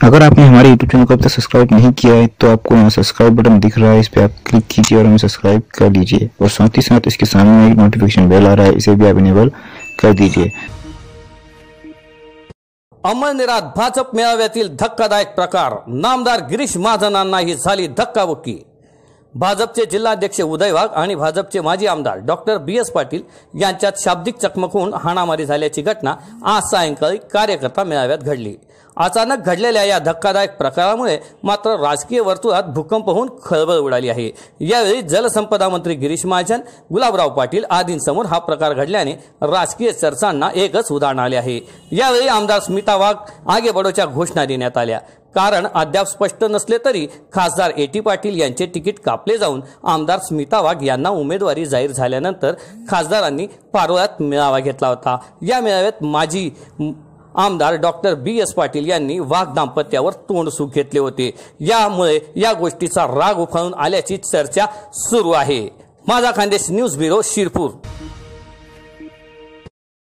अगर आपने हमारे यूट्यूब चैनल को अब तक सब्सक्राइब नहीं किया है तो आपको यहाँ सब्सक्राइब बटन दिख रहा है इस पर आप क्लिक कीजिए और हमें सब्सक्राइब कर लीजिए। और साथ ही साथ इसके सामने एक नोटिफिकेशन बेल आ रहा है इसे भी आप इनेबल कर दीजिए। अमळनेरात भाजप मेळाव्यातील धक्कादायक प्रकार। नामदार गिरीश महाजनांनाही झाली धक्काबुक्की। भाजपचे जिल्हाध्यक्ष उदय वाघ आणि भाजपचे माजी आमदार डॉक्टर बी एस पाटील यांच्यात शाब्दिक चकमक होऊन हाणामारी झाल्याची घटना आज सायंकाळी कार्यकर्ता मेळाव्यात घडली. अचानक घडलेल्या या धक्कादायक प्रकारामुळे मात्र राजकीय वर्तुळात भूकंप होऊन खळबळ उडाली आहे. यावेळी जलसंपदा मंत्री गिरीश महाजन गुलाबराव पाटील आदींसमोर हा प्रकार घडल्याने राजकीय चर्चांना एकच उदाहरण आले आहे. यावेळी आमदार स्मिता वाघ आगे बडोच्या घोषणा देण्यात आल्या. कारण अद्याप स्पष्ट नसले तरी खासदार ए टी पाटील यांचे तिकीट कापले जाऊन आमदार स्मिता वाघ यांना उमेदवारी जाहीर झाल्यानंतर खासदारांनी पारोळ्यात मेळावा घेतला होता. या मेळाव्यात माजी आमदार डॉक्टर बी एस पाटील यांनी वाघ दाम्पत्यावर तोंडसूक घेतले होते. यामुळे या गोष्टीचा राग उफाळून आल्याची चर्चा सुरू आहे. माझा खानदेश न्यूज ब्युरो शिरपूर.